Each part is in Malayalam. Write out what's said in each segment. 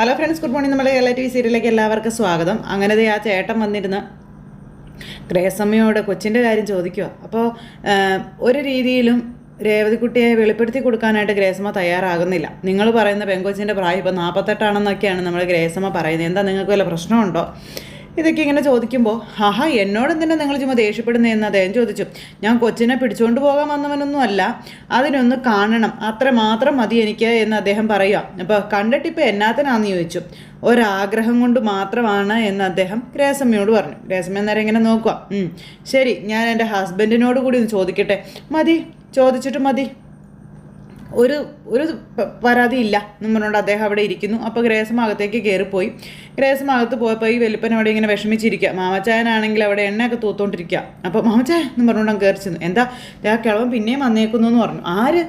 ഹലോ ഫ്രണ്ട്സ് ഗുഡ് മോർണിംഗ് നമ്മുടെ കേരള ടി വി സീരിയലിലേക്ക് എല്ലാവർക്കും സ്വാഗതം. അങ്ങനത്തെ ആ ചേട്ടൻ വന്നിരുന്ന് ഗ്രേസമ്മയോട് കൊച്ചിന്റെ കാര്യം ചോദിക്കുക അപ്പോൾ ഒരു രീതിയിലും രേവതിക്കുട്ടിയെ വെളിപ്പെടുത്തി കൊടുക്കാനായിട്ട് ഗ്രേസമ്മ തയ്യാറാകുന്നില്ല. നിങ്ങൾ പറയുന്ന പെങ്കൊച്ചിന്റെ പ്രായം ഇപ്പോൾ നാൽപ്പത്തെട്ടാണെന്നൊക്കെയാണ് നമ്മൾ ഗ്രേസമ്മ പറയുന്നത്. എന്താ നിങ്ങൾക്ക് വല്ല പ്രശ്നമുണ്ടോ? ഇതൊക്കെ ഇങ്ങനെ ചോദിക്കുമ്പോൾ ആഹാ എന്നോട് എന്തിനാ നിങ്ങൾ ചുമ്മാ ദേഷ്യപ്പെടുന്നതെന്ന് അദ്ദേഹം ചോദിച്ചു. ഞാൻ കൊച്ചിനെ പിടിച്ചുകൊണ്ട് പോകാൻ വന്നവനൊന്നും അല്ല അതിനൊന്ന് കാണണം. അത്ര മാത്രം മതി എനിക്ക് എന്ന് അദ്ദേഹം പറയുക അപ്പോൾ കണ്ടിട്ട് കണ്ടിട്ടിപ്പോൾ എന്നാത്തിനാന്ന്? ചോദിച്ചു. ഒരാഗ്രഹം കൊണ്ട് മാത്രമാണ് എന്ന് അദ്ദേഹം ഗ്രേസമ്മയോട് പറഞ്ഞു. ഗ്രേസമ്മ നേരം ഇങ്ങനെ നോക്കുക ശരി ഞാൻ എന്റെ ഹസ്ബൻഡിനോട് കൂടി ഒന്ന് ചോദിക്കട്ടെ? മതി ചോദിച്ചിട്ട് മതി. ഒരു ഒരു പരാതിയില്ല എന്നും പറഞ്ഞുകൊണ്ട് അദ്ദേഹം അവിടെ ഇരിക്കുന്നു. അപ്പോൾ ഗ്രേസമാകത്തേക്ക് കയറിപ്പോയി ഗ്രേസമാകത്ത് പോയപ്പോൾ ഈ വെളുപ്പൻ അവിടെ ഇങ്ങനെ വിഷമിച്ചിരിക്കുക മാമച്ചായനാണെങ്കിൽ അവിടെ എണ്ണയൊക്കെ തൂത്തോണ്ടിരിക്കുക അപ്പോൾ മാമച്ചായ എന്ന് പറഞ്ഞുകൊണ്ട് അങ്ങ് കയറി ചെന്നു. എന്താ? ആ കിളവൻ പിന്നെയും വന്നേക്കുന്നു എന്ന് പറഞ്ഞു. ആര്?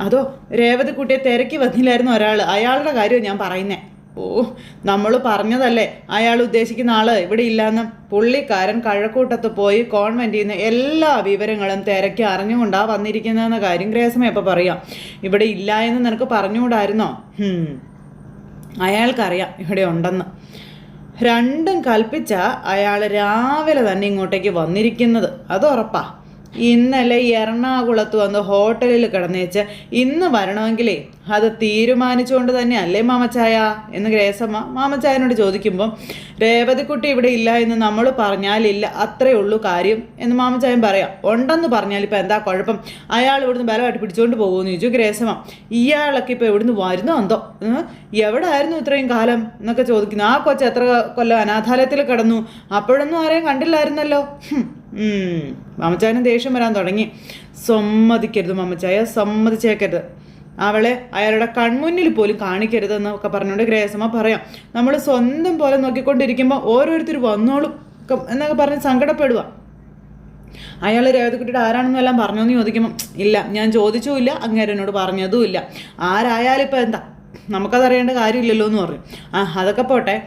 അതോ രേവതി കുട്ടിയെ തിരക്കി വന്നില്ലായിരുന്നു ഒരാൾ അയാളുടെ കാര്യം ഞാൻ പറയുന്നേ. ഓ നമ്മൾ പറഞ്ഞതല്ലേ? അയാൾ ഉദ്ദേശിക്കുന്ന ആൾ ഇവിടെ ഇല്ലാന്ന്. പുള്ളിക്കാരൻ കഴക്കൂട്ടത്ത് പോയി കോൺവെന്റിൽ നിന്ന് എല്ലാ വിവരങ്ങളും തിരക്കി അറിഞ്ഞുകൊണ്ടാ വന്നിരിക്കുന്നതെന്ന കാര്യം ഗ്രേസമ എപ്പോൾ പറയാം. ഇവിടെ ഇല്ല എന്ന് നിനക്ക് പറഞ്ഞുകൂടായിരുന്നോ. അയാൾക്കറിയാം ഇവിടെ ഉണ്ടെന്ന്. രണ്ടും കൽപ്പിച്ച അയാൾ രാവിലെ തന്നെ ഇങ്ങോട്ടേക്ക് വന്നിരിക്കുന്നത്. അത് ഉറപ്പാ. ഇന്നലെ എറണാകുളത്ത് വന്ന് ഹോട്ടലിൽ കിടന്നേച്ച് ഇന്ന് വരണമെങ്കിലേ അത് തീരുമാനിച്ചുകൊണ്ട് തന്നെ അല്ലേ മാമച്ചായ? എന്ന് ഗ്രേസമ്മ മാമച്ചായനോട് ചോദിക്കുമ്പം രേവതിക്കുട്ടി ഇവിടെ ഇല്ല എന്ന് നമ്മൾ പറഞ്ഞാലില്ല അത്രയേ ഉള്ളൂ കാര്യം എന്ന് മാമച്ചായൻ പറയാം. ഉണ്ടെന്ന് പറഞ്ഞാൽ ഇപ്പം എന്താ കുഴപ്പം? അയാൾ ഇവിടുന്ന് ബലമായിട്ട് പിടിച്ചുകൊണ്ട് പോകുമെന്ന് ചോദിച്ചു. ഗ്രേസമ്മ ഇയാളൊക്കെ ഇപ്പോൾ ഇവിടുന്ന് വരുന്നോ എന്തോ? എവിടെ ആയിരുന്നു ഇത്രയും കാലം എന്നൊക്കെ ചോദിക്കുന്നു. ആ കൊച്ചു എത്ര കൊല്ലം അനാഥാലയത്തിൽ കിടന്നു? അപ്പോഴൊന്നും ആരെയും കണ്ടില്ലായിരുന്നല്ലോ. മാമച്ചായനും ദേഷ്യം വരാൻ തുടങ്ങി. സമ്മതിക്കരുത് മാമച്ചായ സമ്മതിച്ചേക്കരുത്. അവളെ അയാളുടെ കൺമുന്നിൽ പോലും കാണിക്കരുതെന്നൊക്കെ പറഞ്ഞുകൊണ്ട് ഗ്രേസമ്മ പറയാം. നമ്മൾ സ്വന്തം പോലെ നോക്കിക്കൊണ്ടിരിക്കുമ്പോൾ ഓരോരുത്തർ വന്നോളും എന്നൊക്കെ പറഞ്ഞ് സങ്കടപ്പെടുക അയാൾ രേവതിക്കുട്ടിയുടെ ആരാണെന്നും എല്ലാം പറഞ്ഞോന്ന് ചോദിക്കുമ്പോൾ ഇല്ല ഞാൻ ചോദിച്ചുമില്ല അങ്ങേരെ എന്നോട് പറഞ്ഞതുമില്ല. ആരായാലും ഇപ്പം എന്താ? നമുക്കതറിയേണ്ട കാര്യമില്ലല്ലോ എന്ന് പറഞ്ഞു ആ അതൊക്കെ പോട്ടെ.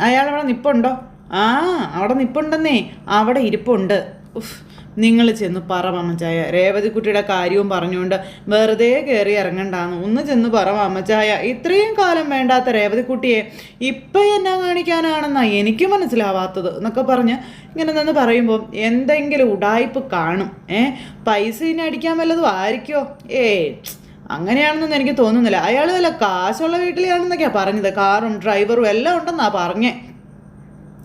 അയാൾ നിപ്പുണ്ടോ? ആ അവിടെ നിപ്പുണ്ടെന്നേ. അവിടെ ഇരിപ്പുണ്ട്. ഉഫ് നിങ്ങൾ ചെന്ന് പറ മാമച്ചായ. രേവതിക്കുട്ടിയുടെ കാര്യവും പറഞ്ഞുകൊണ്ട് വെറുതെ കയറി ഇറങ്ങണ്ടാന്ന്. ഒന്ന് ചെന്ന് പറ മാമച്ചായ. ഇത്രയും കാലം വേണ്ടാത്ത രേവതിക്കുട്ടിയെ ഇപ്പം എന്നാ കാണിക്കാനാണെന്നാ എനിക്ക് മനസ്സിലാവാത്തത് എന്നൊക്കെ പറഞ്ഞ് ഇങ്ങനെ നിന്ന് പറയുമ്പോൾ എന്തെങ്കിലും ഉടായ്പ് കാണും. ഏ പൈസ ഇനി അടിക്കാൻ വല്ലതും ആയിരിക്കോ? ഏ അങ്ങനെയാണെന്നൊന്നും എനിക്ക് തോന്നുന്നില്ല. അയാൾ വല്ല കാശുള്ള വീട്ടിലാണെന്നൊക്കെയാണ് പറഞ്ഞത്. കാറും ഡ്രൈവറും എല്ലാം ഉണ്ടെന്നാണ് പറഞ്ഞേ.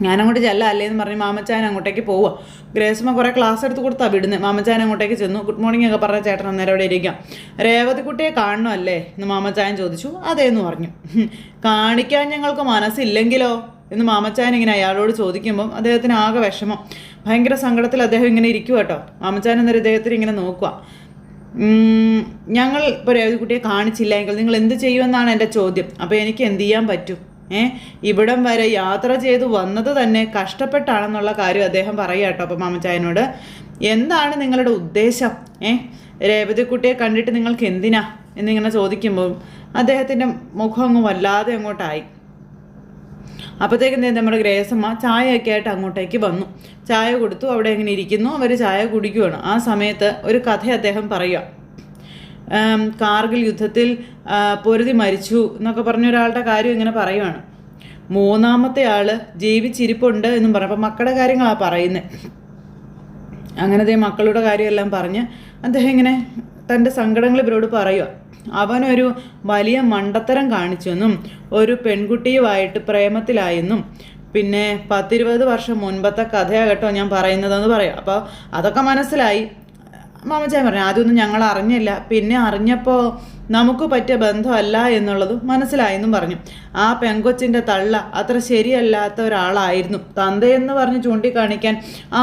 ഞാനങ്ങോട്ട് ചെല്ല അല്ലേ എന്ന് പറഞ്ഞ് മാമച്ചാൻ അങ്ങോട്ടേക്ക് പോവുക ഗ്രേസ്മ കുറേ ക്ലാസ് എടുത്ത് കൊടുത്താ വിടുന്നത് മാമച്ചാൻ അങ്ങോട്ടേക്ക് ചെന്നു. ഗുഡ് മോർണിംഗ് ഒക്കെ പറഞ്ഞ ചേട്ടൻ അന്നേരം അവിടെ ഇരിക്കാം രേവതിക്കുട്ടിയെ കാണണമല്ലേ? എന്ന് മാമച്ചായൻ ചോദിച്ചു. അതേ എന്ന് പറഞ്ഞു കാണിക്കാൻ ഞങ്ങൾക്ക് മനസ്സില്ലെങ്കിലോ? എന്ന് മാമച്ചായൻ ഇങ്ങനെ അയാളോട് ചോദിക്കുമ്പം അദ്ദേഹത്തിന് ആകെ വിഷമം. ഭയങ്കര സങ്കടത്തിൽ അദ്ദേഹം ഇങ്ങനെ ഇരിക്കുക കേട്ടോ. മാമച്ചായൻ എന്നൊരു ഇദ്ദേഹത്തിന് ഇങ്ങനെ നോക്കുക ഞങ്ങൾ ഇപ്പോൾ രേവതിക്കുട്ടിയെ കാണിച്ചില്ല എങ്കിൽ നിങ്ങൾ എന്ത് ചെയ്യുമെന്നാണ് എന്റെ ചോദ്യം. അപ്പോൾ എനിക്ക് എന്ത് ചെയ്യാൻ പറ്റും? ഇവിടം വരെ യാത്ര ചെയ്തു വന്നത് തന്നെ കഷ്ടപ്പെട്ടാണെന്നുള്ള കാര്യം അദ്ദേഹം പറയുക കേട്ടോ അപ്പോൾ മാമച്ചായനോട്. എന്താണ് നിങ്ങളുടെ ഉദ്ദേശം? ഏ? രേവതിക്കുട്ടിയെ കണ്ടിട്ട് നിങ്ങൾക്ക് എന്തിനാ? എന്നിങ്ങനെ ചോദിക്കുമ്പോൾ അദ്ദേഹത്തിന്റെ മുഖം അങ്ങ് വല്ലാതെ അങ്ങോട്ടായി. അപ്പോഴത്തേക്കും നമ്മുടെ ഗ്രേസമ്മ ചായയൊക്കെ ആയിട്ട് അങ്ങോട്ടേക്ക് വന്നു. ചായ കൊടുത്തു അവിടെ ഇങ്ങനെ ഇരിക്കുന്നു. അവർ ചായ കുടിക്കുകയാണ് ആ സമയത്ത് ഒരു കഥ അദ്ദേഹം പറയുക. കാർഗിൽ യുദ്ധത്തിൽ പൊരുതി മരിച്ചു എന്നൊക്കെ പറഞ്ഞ ഒരാളുടെ കാര്യം ഇങ്ങനെ പറയുവാണ്. മൂന്നാമത്തെ ആൾ ജീവിച്ചിരിപ്പുണ്ട് എന്നും പറഞ്ഞു. അപ്പം മക്കളുടെ കാര്യങ്ങളാണ് പറയുന്നത് അങ്ങനത്തെ മക്കളുടെ കാര്യമെല്ലാം പറഞ്ഞ് അദ്ദേഹം ഇങ്ങനെ തന്റെ സങ്കടങ്ങൾ ഇവരോട് പറയുക അവനൊരു വലിയ മണ്ടത്തരം കാണിച്ചെന്നും ഒരു പെൺകുട്ടിയുമായിട്ട് പ്രേമത്തിലായെന്നും പിന്നെ പത്തിരുപത് വർഷം മുൻപത്തെ കഥയാകട്ടോ ഞാൻ പറയുന്നതെന്ന് പറയാം. അപ്പോൾ അതൊക്കെ മനസ്സിലായി. മാമച്ചാൻ പറഞ്ഞു ആദ്യമൊന്നും ഞങ്ങൾ അറിഞ്ഞില്ല. പിന്നെ അറിഞ്ഞപ്പോൾ നമുക്ക് പറ്റിയ ബന്ധമല്ല എന്നുള്ളതും മനസ്സിലായെന്നും പറഞ്ഞു. ആ പെങ്കൊച്ചിന്റെ തള്ള അത്ര ശരിയല്ലാത്ത ഒരാളായിരുന്നു. തന്തയെന്ന് പറഞ്ഞ് ചൂണ്ടിക്കാണിക്കാൻ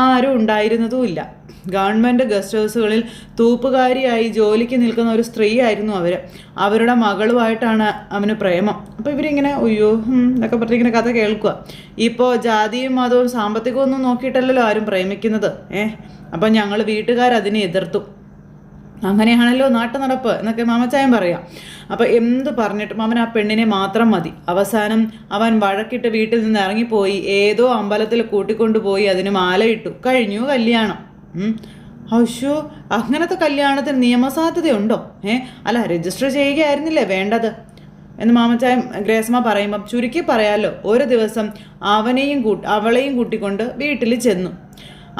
ആരും ഉണ്ടായിരുന്നതുമില്ല. ഗവൺമെന്റ് ഗസ്റ്റ് ഹൗസുകളിൽ തൂപ്പുകാരിയായി ജോലിക്ക് നിൽക്കുന്ന ഒരു സ്ത്രീ ആയിരുന്നു അവർ അവരുടെ മകളുമായിട്ടാണ് അവന് പ്രേമം. അപ്പോൾ ഇവരിങ്ങനെ അയ്യോ എന്നൊക്കെ പറഞ്ഞ് ഇങ്ങനെ കഥ കേൾക്കുക. ഇപ്പോൾ ജാതിയും മതവും സാമ്പത്തികവും ഒന്നും നോക്കിയിട്ടല്ലല്ലോ ആരും പ്രേമിക്കുന്നത്. ഏഹ് അപ്പം ഞങ്ങൾ വീട്ടുകാരതിനെ എതിർത്തു. അങ്ങനെയാണല്ലോ നാട്ടു നടപ്പ് എന്നൊക്കെ മാമച്ചായൻ പറയാം. അപ്പോൾ എന്ത് പറഞ്ഞിട്ടും അവൻ ആ പെണ്ണിനെ മാത്രം മതി. അവസാനം അവൻ വഴക്കിട്ട് വീട്ടിൽ നിന്ന് ഇറങ്ങിപ്പോയി. ഏതോ അമ്പലത്തിൽ കൂട്ടിക്കൊണ്ടുപോയി അതിന് മാലയിട്ടു. കഴിഞ്ഞു കല്യാണം. ഉം. അശ്ശോ അങ്ങനത്തെ കല്യാണത്തിന് നിയമസാധ്യതയുണ്ടോ? ഏ? അല്ല രജിസ്റ്റർ ചെയ്യുകയായിരുന്നില്ലേ വേണ്ടത്? എന്ന് മാമച്ചായം ഗ്രേസമ്മ പറയുമ്പം ചുരുക്കി പറയാമല്ലോ ഒരു ദിവസം അവനെയും കൂട്ടി അവളെയും കൂട്ടിക്കൊണ്ട് വീട്ടിൽ ചെന്നു.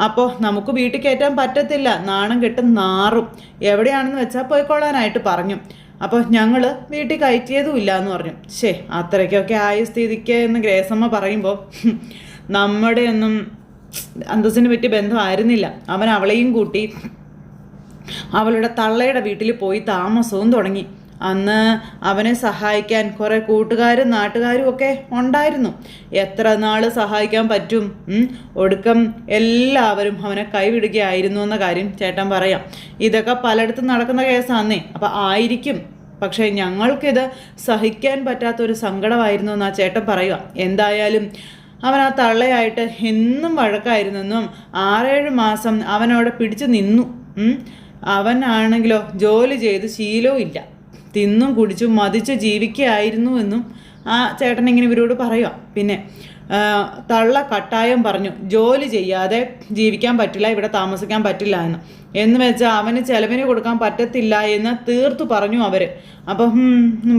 അപ്പോൾ നമുക്ക് വീട്ടിൽ കയറ്റാൻ പറ്റത്തില്ല. നാണം കെട്ട് നാറും. എവിടെയാണെന്ന് വെച്ചാൽ പോയിക്കൊള്ളാനായിട്ട് പറഞ്ഞു. അപ്പോൾ ഞങ്ങൾ വീട്ടിൽ കയറ്റിയതും ഇല്ല എന്ന് പറഞ്ഞു. ശേ അത്രയ്ക്കൊക്കെ ആയ സ്ഥിതിക്ക് എന്ന് ഗ്രേസമ്മ പറയുമ്പോൾ നമ്മുടെ ഒന്നും അന്തസ്സിന് പറ്റിയ ബന്ധമായിരുന്നില്ല. അവൻ അവളെയും കൂട്ടി അവളുടെ തള്ളയുടെ വീട്ടിൽ പോയി താമസവും തുടങ്ങി. അന്ന് അവനെ സഹായിക്കാൻ കുറേ കൂട്ടുകാരും നാട്ടുകാരും ഒക്കെ ഉണ്ടായിരുന്നു. എത്ര നാൾ സഹായിക്കാൻ പറ്റും? ഒടുക്കം എല്ലാവരും അവനെ കൈവിടുകയായിരുന്നു എന്ന കാര്യം ചേട്ടൻ പറയാം. ഇതൊക്കെ പലയിടത്തും നടക്കുന്ന കേസാന്നേ. അപ്പം ആയിരിക്കും. പക്ഷേ ഞങ്ങൾക്കിത് സഹിക്കാൻ പറ്റാത്തൊരു സങ്കടമായിരുന്നു എന്നാ ചേട്ടൻ പറയുക. എന്തായാലും അവൻ ആ തള്ളയായിട്ട് എന്നും വഴക്കായിരുന്നെന്നും ആറേഴ് മാസം അവനവിടെ പിടിച്ചു നിന്നു. അവനാണെങ്കിലോ ജോലി ചെയ്ത് ശീലവും ഇല്ല. തിന്നും കുടിച്ചും മതിച്ച് ജീവിക്കുകയായിരുന്നു എന്നും ആ ചേട്ടൻ ഇങ്ങനെ ഇവരോട് പറയുക പിന്നെ തള്ള കട്ടായം പറഞ്ഞു ജോലി ചെയ്യാതെ ജീവിക്കാൻ പറ്റില്ല ഇവിടെ താമസിക്കാൻ പറ്റില്ല എന്ന്. എന്ന് വെച്ചാൽ അവന് ചിലവിന് കൊടുക്കാൻ പറ്റത്തില്ല എന്ന് തീർത്തു പറഞ്ഞു അവർ അപ്പം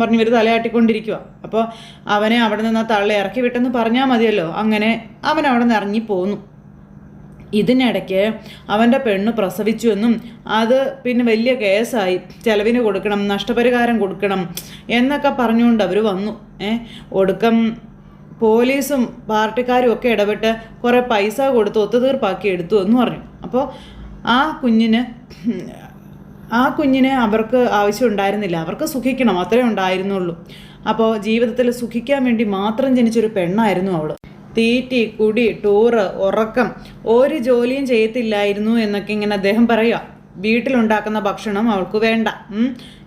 പറഞ്ഞു ഇവർ തലയാട്ടിക്കൊണ്ടിരിക്കുക അപ്പോൾ അവനെ അവിടെ നിന്ന് ആ തള്ള ഇറക്കി വിട്ടെന്ന് പറഞ്ഞാൽ മതിയല്ലോ. അങ്ങനെ അവൻ അവിടെ നിന്ന് ഇറങ്ങി പോന്നു ഇതിനിടയ്ക്ക് അവന്റെ പെണ്ണ് പ്രസവിച്ചു എന്നും അത് പിന്നെ വലിയ കേസായി. ചെലവിന് കൊടുക്കണം നഷ്ടപരിഹാരം കൊടുക്കണം എന്നൊക്കെ പറഞ്ഞുകൊണ്ട് അവർ വന്നു. ഏ ഒടുക്കം പോലീസും പാർട്ടിക്കാരും ഒക്കെ ഇടപെട്ട് കുറേ പൈസ കൊടുത്ത് ഒത്തുതീർപ്പാക്കി എടുത്തു എന്ന് പറഞ്ഞു. അപ്പോൾ ആ കുഞ്ഞിന് ആ കുഞ്ഞിനെ അവർക്ക് ആവശ്യം ഉണ്ടായിരുന്നില്ല. അവർക്ക് സുഖിക്കണം അത്രേ ഉണ്ടായിരുന്നുള്ളൂ. അപ്പോൾ ജീവിതത്തിൽ സുഖിക്കാൻ വേണ്ടി മാത്രം ജനിച്ചൊരു പെണ്ണായിരുന്നു അവൾ തീറ്റി കുടി ടൂറ് ഉറക്കം. ഒരു ജോലിയും ചെയ്യത്തില്ലായിരുന്നു എന്നൊക്കെ ഇങ്ങനെ അദ്ദേഹം പറയുക വീട്ടിലുണ്ടാക്കുന്ന ഭക്ഷണം അവൾക്ക് വേണ്ട.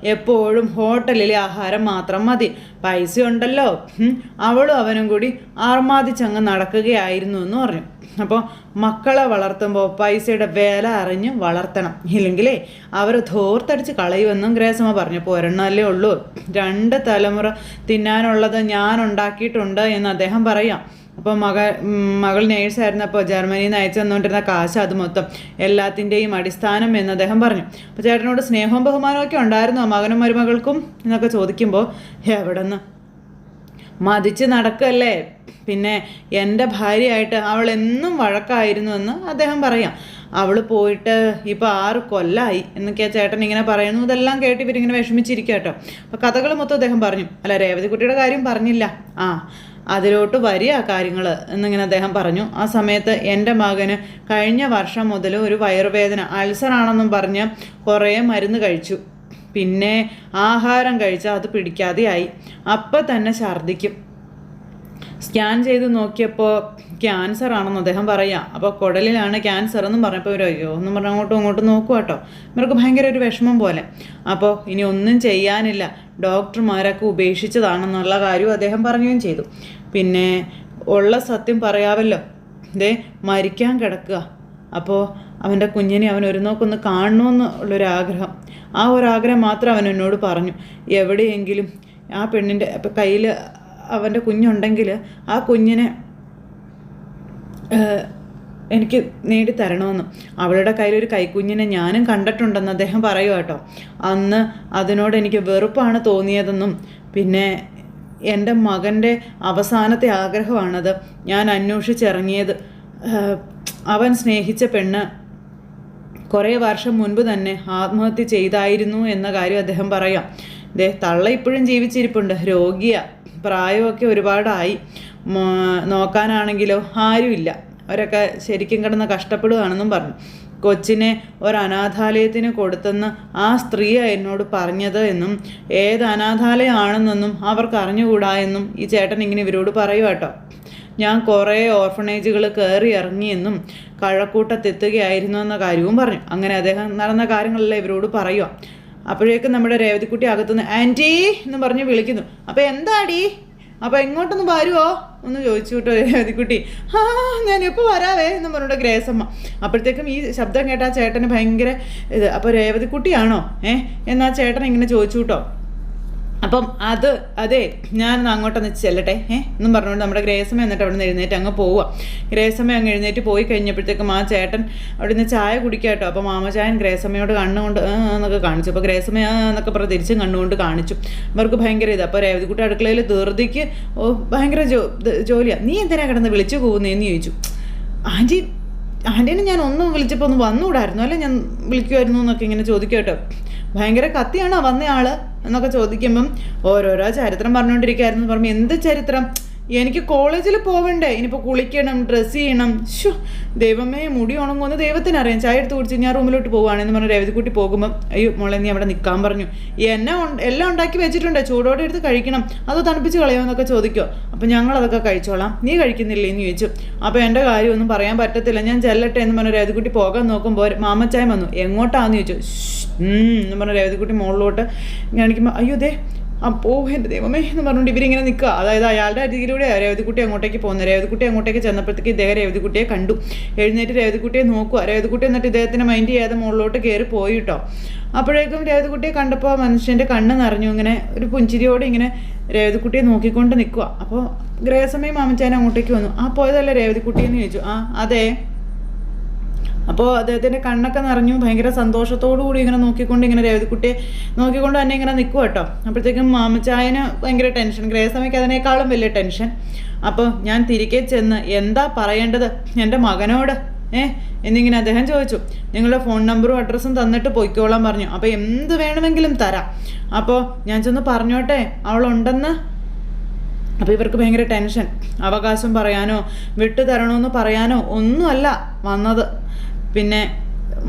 എപ്പോഴും ഹോട്ടലിലെ ആഹാരം മാത്രം മതി. പൈസ ഉണ്ടല്ലോ. അവളും അവനും കൂടി ആർമാദിച്ചങ്ങ് നടക്കുകയായിരുന്നു എന്ന് പറഞ്ഞു. അപ്പോൾ മക്കളെ വളർത്തുമ്പോൾ പൈസയുടെ വില അറിഞ്ഞ് വളർത്തണം. ഇല്ലെങ്കിലേ അവർ ധോർത്തടിച്ച് കളയുമെന്നും ഗ്രേസമ്മ പറഞ്ഞു. അപ്പോൾ ഒരെണ്ണമല്ലേ ഉള്ളൂ. രണ്ട് തലമുറ തിന്നാനുള്ളത് ഞാൻ ഉണ്ടാക്കിയിട്ടുണ്ട് എന്ന് അദ്ദേഹം പറയാം. അപ്പോൾ മക മകൾ നേഴ്സായിരുന്നപ്പോൾ ജർമ്മനിയിൽ നിന്ന് അയച്ചു തന്നുകൊണ്ടിരുന്ന കാശ് അത് മൊത്തം എല്ലാത്തിന്റെയും അടിസ്ഥാനം എന്ന് അദ്ദേഹം പറഞ്ഞു. അപ്പോൾ ചേട്ടനോട് സ്നേഹവും ബഹുമാനമൊക്കെ ഉണ്ടായിരുന്നോ മകനും മരുമകൾക്കും എന്നൊക്കെ ചോദിക്കുമ്പോൾ എവിടെ നിന്ന് മതിച്ച് നടക്കല്ലേ? പിന്നെ എന്റെ ഭാര്യയായിട്ട് അവൾ എന്നും വഴക്കായിരുന്നു എന്ന് അദ്ദേഹം പറയാം. അവൾ പോയിട്ട് ഇപ്പോൾ ആറ് കൊല്ലായി എന്നൊക്കെയാ ചേട്ടൻ ഇങ്ങനെ പറയുന്നു. ഇതെല്ലാം കേട്ട് ഇവരിങ്ങനെ വിഷമിച്ചിരിക്കുക കേട്ടോ അപ്പോൾ കഥകൾ മൊത്തം അദ്ദേഹം പറഞ്ഞു. അല്ല രേവതി കുട്ടിയുടെ കാര്യം പറഞ്ഞില്ല. ആ അതിലോട്ട് വരിക കാര്യങ്ങൾ എന്നിങ്ങനെ അദ്ദേഹം പറഞ്ഞു. ആ സമയത്ത് എന്റെ മകന് കഴിഞ്ഞ വർഷം മുതൽ ഒരു വയറുവേദന. അൾസറാണെന്നും പറഞ്ഞ് കുറേ മരുന്ന് കഴിച്ചു. പിന്നെ ആഹാരം കഴിച്ചാൽ അത് പിടിക്കാതെയായി. അപ്പം തന്നെ ഛർദ്ദിക്കും. സ്കാൻ ചെയ്ത് നോക്കിയപ്പോൾ ക്യാൻസർ ആണെന്ന് അദ്ദേഹം പറയാം. അപ്പോൾ കുടലിലാണ് ക്യാൻസർ എന്നും പറഞ്ഞപ്പോൾ ഇവർ അയ്യോ എന്നും പറഞ്ഞ് അങ്ങോട്ടും ഇങ്ങോട്ടും നോക്കുക കേട്ടോ. ഇവർക്ക് ഭയങ്കര ഒരു വിഷമം പോലെ. അപ്പോൾ ഇനി ഒന്നും ചെയ്യാനില്ല. ഡോക്ടർമാരൊക്കെ ഉപേക്ഷിച്ചതാണെന്നുള്ള കാര്യവും അദ്ദേഹം പറയുകയും ചെയ്തു. പിന്നെ ഉള്ള സത്യം പറയാമല്ലോ ദേ മരിക്കാൻ കിടക്കുക. അപ്പോൾ അവന്റെ കുഞ്ഞിനെ അവൻ ഒരു നോക്കൊന്ന് കാണണമെന്ന് ഉള്ളൊരാഗ്രഹം ആ ഒരാഗ്രഹം മാത്രം അവൻ എന്നോട് പറഞ്ഞു. എവിടെയെങ്കിലും ആ പെണ്ണിന്റെ കയ്യിൽ അവന്റെ കുഞ്ഞുണ്ടെങ്കിൽ ആ കുഞ്ഞിനെ എനിക്ക് നേടിത്തരണമെന്ന്. അവളുടെ കയ്യിലൊരു കൈക്കുഞ്ഞിനെ ഞാനും കണ്ടിട്ടുണ്ടെന്ന് അദ്ദേഹം പറയുക കേട്ടോ. അന്ന് അതിനോട് എനിക്ക് വെറുപ്പാണ് തോന്നിയതെന്നും പിന്നെ എന്റെ മകന്റെ അവസാനത്തെ ആഗ്രഹമാണത്. ഞാൻ അന്വേഷിച്ചിറങ്ങിയത്. അവൻ സ്നേഹിച്ച പെണ്ണ് കുറേ വർഷം മുൻപ് തന്നെ ആത്മഹത്യ ചെയ്തായിരുന്നു എന്ന കാര്യം അദ്ദേഹം പറയാം. ദേ തള്ള ഇപ്പോഴും ജീവിച്ചിരിപ്പുണ്ട്. രോഗിയ. പ്രായമൊക്കെ ഒരുപാടായി. നോക്കാനാണെങ്കിലോ ആരുമില്ല. അവരൊക്കെ ശരിക്കും കിടന്ന് കഷ്ടപ്പെടുകയാണെന്നും പറഞ്ഞു. കൊച്ചിനെ ഒരു അനാഥാലയത്തിന് കൊടുത്തെന്ന് ആ സ്ത്രീയെ എന്നോട് പറഞ്ഞത് എന്നും ഏത് അനാഥാലയമാണെന്നൊന്നും അവർക്ക് അറിഞ്ഞുകൂടാ എന്നും ഈ ചേട്ടൻ ഇങ്ങനെ ഇവരോട് പറയുക കേട്ടോ ഞാൻ കുറേ ഓർഫണേജുകൾ കയറി ഇറങ്ങിയെന്നും കഴക്കൂട്ടത്തെത്തുകയായിരുന്നു എന്ന കാര്യവും പറഞ്ഞു. അങ്ങനെ അദ്ദേഹം നടന്ന കാര്യങ്ങളെല്ലാം ഇവരോട് പറയുക അപ്പോഴേക്കും നമ്മുടെ രേവതിക്കുട്ടി അകത്തുനിന്ന് ആന്റി എന്ന് പറഞ്ഞ് വിളിക്കുന്നു. അപ്പോൾ എന്താടി? അപ്പോൾ എങ്ങോട്ടൊന്ന് വരുമോ ഒന്ന് ചോദിച്ചു കേട്ടോ രേവതിക്കുട്ടി. ആ ഞാൻ എപ്പോൾ വരാവേ എന്ന് പറഞ്ഞിട്ട് ഗ്രേസമ്മ. അപ്പോഴത്തേക്കും ഈ ശബ്ദം കേട്ട ആ ചേട്ടന് ഭയങ്കര ഇത് അപ്പോൾ രേവതിക്കുട്ടിയാണോ? ഏ? എന്നാ ചേട്ടൻ ഇങ്ങനെ ചോദിച്ചു കേട്ടോ. അപ്പം അത് അതെ ഞാൻ അങ്ങോട്ടൊന്ന് ചെല്ലട്ടെ. ഏ? എന്നും പറഞ്ഞുകൊണ്ട് നമ്മുടെ ഗ്രേസമ്മ എന്നിട്ട് അവിടെ നിന്ന് എഴുന്നേറ്റ് അങ്ങ് പോവുക ഗ്രേസമ്മ അങ്ങ് എഴുന്നേറ്റ് പോയി കഴിഞ്ഞപ്പോഴത്തേക്കും ആ ചേട്ടൻ അവിടെ നിന്ന് ചായ കുടിക്കുക കേട്ടോ. അപ്പോൾ മാമചായൻ ഗ്രേസമ്മയോട് കണ്ണുകൊണ്ട് എന്നൊക്കെ കാണിച്ചു. അപ്പോൾ ഗ്രേസമ്മ എന്നൊക്കെ പറഞ്ഞ് തിരിച്ചും കണ്ണുകൊണ്ട് കാണിച്ചു. അവർക്ക് ഭയങ്കര ഇത്. അപ്പോൾ രേവതിക്കുട്ടി അടുക്കളയിൽ ധൃതിക്ക് ഓ ഭയങ്കര ജോ ജോലിയാണ് നീ എന്തിനാ കിടന്ന് വിളിച്ചു പോകുന്നതെന്ന് ചോദിച്ചു. ആന്റി ആന്റീനെ ഞാൻ ഒന്ന് വിളിച്ചപ്പോൾ ഒന്ന് വന്നുകൂടായിരുന്നു? അല്ലേ ഞാൻ വിളിക്കുമായിരുന്നു എന്നൊക്കെ ഇങ്ങനെ ചോദിക്കും കേട്ടോ. ഭയങ്കര കത്തിയാണോ വന്നയാൾ? എന്നൊക്കെ ചോദിക്കുമ്പം ഓരോരോ ചരിത്രം പറഞ്ഞുകൊണ്ടിരിക്കുകയായിരുന്നു പറഞ്ഞു എന്ത് ചരിത്രം? എനിക്ക് കോളേജിൽ പോവണ്ടേ? ഇനിയിപ്പോൾ കുളിക്കണം ഡ്രസ്സ് ചെയ്യണം. ഷോ ദൈവമേ മുടി ഉണങ്ങുമെന്ന് ദൈവത്തിനറിയാം ചായ എടുത്ത് കുടിച്ച് ഞാൻ റൂമിലോട്ട് പോവുകയാണെന്ന് പറഞ്ഞ് രേവതിക്കുട്ടി പോകുമ്പോൾ അയ്യോ മോളെ നീ അവിടെ നിൽക്കാൻ പറഞ്ഞു. എന്നെ എല്ലാം ഉണ്ടാക്കി വെച്ചിട്ടുണ്ട്. ചൂടോടെ എടുത്ത് കഴിക്കണം. അത് തണുപ്പിച്ച് കളയുമെന്നൊക്കെ ചോദിക്കോ അപ്പം ഞങ്ങളതൊക്കെ കഴിച്ചോളാം. നീ കഴിക്കുന്നില്ലേ എന്ന് ചോദിച്ചു. അപ്പോൾ എന്റെ കാര്യമൊന്നും പറയാൻ പറ്റത്തില്ല. ഞാൻ ചെല്ലട്ടെ എന്ന് പറഞ്ഞ് രേവതിക്കുട്ടി പോകാൻ നോക്കുമ്പോൾ മാമച്ചായം വന്നു. എങ്ങോട്ടാന്ന് ചോദിച്ചു. എന്ന് പറഞ്ഞ് രേവതിക്കുട്ടി മുകളിലോട്ട് കാണിക്കുമ്പോൾ അയ്യോ ദേ അപ്പോ എന്റെ ദൈവമേ എന്ന് പറഞ്ഞുകൊണ്ട് ഇവരിങ്ങനെ നിൽക്കുക. അതായത് അയാളുടെ അരികിലൂടെ രേവതിക്കുട്ടി അങ്ങോട്ടേക്ക് പോകുന്നത് രേവതിക്കുട്ടി അങ്ങോട്ടേക്ക് ചെന്നപ്പോഴത്തേക്ക് ഇദ്ദേഹം രേവതിക്കുട്ടിയെ കണ്ടു. എഴുന്നേറ്റ് രേവതിക്കുട്ടിയെ നോക്കുക. രേവതിക്കുട്ടി എന്നിട്ട് ഇദ്ദേഹത്തിന്റെ മൈൻഡ് ചെയ്യാതെ മുകളിലോട്ട് കയറി പോയി കേട്ടോ. അപ്പോഴേക്കും രേവതിക്കുട്ടിയെ കണ്ടപ്പോൾ മനുഷ്യന്റെ കണ്ണ് നിറഞ്ഞു. ഇങ്ങനെ ഒരു പുഞ്ചിരിയോടെ ഇങ്ങനെ രേവതിക്കുട്ടിയെ നോക്കിക്കൊണ്ട് നിൽക്കുക. അപ്പോൾ ഗ്രഹസമയം മാമച്ചാനും അങ്ങോട്ടേക്ക് വന്നു. ആ പോയതല്ലേ രേവതിക്കുട്ടിയെന്ന് ചോദിച്ചു. ആ അതെ. അപ്പോൾ അദ്ദേഹത്തിന്റെ കണ്ണൊക്കെ നിറഞ്ഞു ഭയങ്കര സന്തോഷത്തോടു കൂടി ഇങ്ങനെ നോക്കിക്കൊണ്ട് ഇങ്ങനെ രേവതിക്കുട്ടിയെ നോക്കിക്കൊണ്ട് തന്നെ ഇങ്ങനെ നിൽക്കും കേട്ടോ. അപ്പോഴത്തേക്കും മാമച്ചായന് ഭയങ്കര ടെൻഷൻ. ഗ്രേസമയ്ക്ക് അതിനേക്കാളും വലിയ ടെൻഷൻ. അപ്പോൾ ഞാൻ തിരികെ ചെന്ന് എന്താ പറയേണ്ടത്? എന്റെ മകനോട്. ഏ? എന്നിങ്ങനെ അദ്ദേഹം ചോദിച്ചു. നിങ്ങളുടെ ഫോൺ നമ്പറും അഡ്രസ്സും തന്നിട്ട് പൊയ്ക്കോളാൻ പറഞ്ഞു. അപ്പോൾ എന്ത് വേണമെങ്കിലും തരാം. അപ്പോൾ ഞാൻ ചെന്ന് പറഞ്ഞോട്ടെ അവളുണ്ടെന്ന്. അപ്പോൾ ഇവർക്ക് ഭയങ്കര ടെൻഷൻ. അവകാശം പറയാനോ വിട്ടു തരണമെന്ന് പറയാനോ ഒന്നുമല്ല വന്നത്. പിന്നെ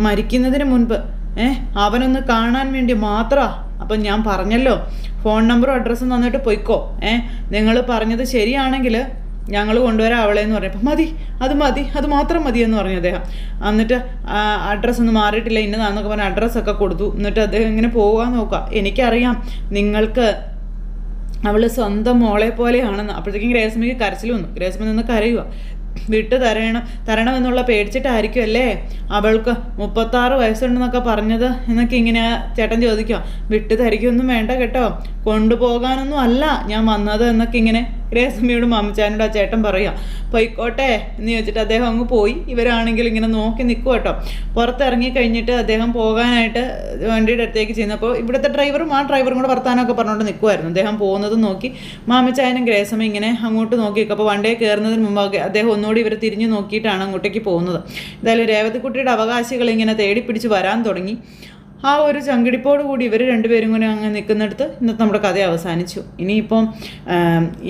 മരിക്കുന്നതിന് മുൻപ് ഏഹ് അവനൊന്ന് കാണാൻ വേണ്ടി മാത്രമാ അപ്പം ഞാൻ പറഞ്ഞല്ലോ ഫോൺ നമ്പറും അഡ്രസ്സും തന്നിട്ട് പൊയ്ക്കോ ഏഹ് നിങ്ങൾ പറഞ്ഞത് ശരിയാണെങ്കിൽ ഞങ്ങൾ കൊണ്ടുവരാം അവളെ എന്ന് പറഞ്ഞു. അപ്പം മതി അത് മതി അത് മാത്രം മതി എന്ന് പറഞ്ഞു അദ്ദേഹം. എന്നിട്ട് അഡ്രസ്സ് ഒന്നും മാറിയിട്ടില്ല ഇന്നതാന്നൊക്കെ പറഞ്ഞ് അഡ്രസ്സൊക്കെ കൊടുത്തു. എന്നിട്ട് അദ്ദേഹം ഇങ്ങനെ പോകാൻ നോക്കുക എനിക്കറിയാം നിങ്ങൾക്ക് അവൾ സ്വന്തം മോളെ പോലെയാണെന്ന് അപ്പോഴത്തേക്കും ഗ്രേസ്മിക്ക് കരച്ചിൽ വന്നു. ഗ്രേസ്മി നിന്ന് കരയുക വിട്ട് തരണം തരണമെന്നുള്ള പേടിച്ചിട്ടായിരിക്കും അല്ലേ അവൾക്ക് മുപ്പത്താറ് വയസ്സുണ്ടെന്നൊക്കെ പറഞ്ഞത് എന്നൊക്കെ ഇങ്ങനെ ചേട്ടൻ ചോദിക്കുക വിട്ടു തരിക്കൊന്നും വേണ്ട കേട്ടോ. കൊണ്ടുപോകാനൊന്നും അല്ല ഞാൻ വന്നത് എന്നൊക്കെ ഇങ്ങനെ ഗ്രേസ്മിയോടും മാമച്ചാനോട് ആ ചേട്ടൻ പറയുക പോയിക്കോട്ടെ എന്ന് ചോദിച്ചിട്ട് അദ്ദേഹം അങ്ങ് പോയി. ഇവരാണെങ്കിൽ ഇങ്ങനെ നോക്കി നിൽക്കും കേട്ടോ. പുറത്തിറങ്ങി കഴിഞ്ഞിട്ട് അദ്ദേഹം പോകാനായിട്ട് വണ്ടിയുടെ അടുത്തേക്ക് ചെയ്യുന്നപ്പോൾ ഇവിടുത്തെ ഡ്രൈവറും ആ ഡ്രൈവറും കൂടെ വർത്താനമൊക്കെ പറഞ്ഞുകൊണ്ട് നിൽക്കുമായിരുന്നു അദ്ദേഹം പോകുന്നതും നോക്കി. മാമച്ചായനും ഗ്രേസമ്മ ഇങ്ങനെ അങ്ങോട്ട് നോക്കി അപ്പോൾ വണ്ടിയെ കയറുന്നതിന് മുമ്പ് അദ്ദേഹം ഒന്നുകൂടി ഇവർ തിരിഞ്ഞു നോക്കിയിട്ടാണ് അങ്ങോട്ടേക്ക് പോകുന്നത്. എന്തായാലും രേവതിക്കുട്ടിയുടെ അവകാശികൾ ഇങ്ങനെ തേടി പിടിച്ച് വരാൻ തുടങ്ങി. ആ ഒരു ചങ്കിടിപ്പോട് കൂടി ഇവർ രണ്ടുപേരും കൂടെ അങ്ങ് നിൽക്കുന്നിടത്ത് ഇന്നത്തെ നമ്മുടെ കഥ അവസാനിച്ചു. ഇനിയിപ്പം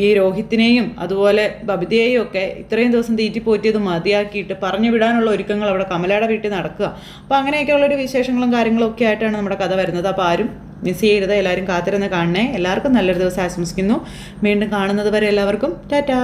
ഈ രോഹിത്തിനെയും അതുപോലെ ബബിതയെയും ഒക്കെ ഇത്രയും ദിവസം തീറ്റിപ്പോറ്റിയത് മതിയാക്കിയിട്ട് പറഞ്ഞു വിടാനുള്ള ഒരുക്കങ്ങൾ അവിടെ കമലയുടെ വീട്ടിൽ നടക്കുക. അപ്പോൾ അങ്ങനെയൊക്കെയുള്ളൊരു വിശേഷങ്ങളും കാര്യങ്ങളും ഒക്കെ ആയിട്ടാണ് നമ്മുടെ കഥ വരുന്നത്. അപ്പോൾ ആരും മിസ് ചെയ്യരുത്. എല്ലാവരും കാത്തിരുന്ന് കാണണേ. എല്ലാവർക്കും നല്ലൊരു ദിവസം ആശംസിക്കുന്നു. വീണ്ടും കാണുന്നത് വരെ എല്ലാവർക്കും ടാറ്റാ.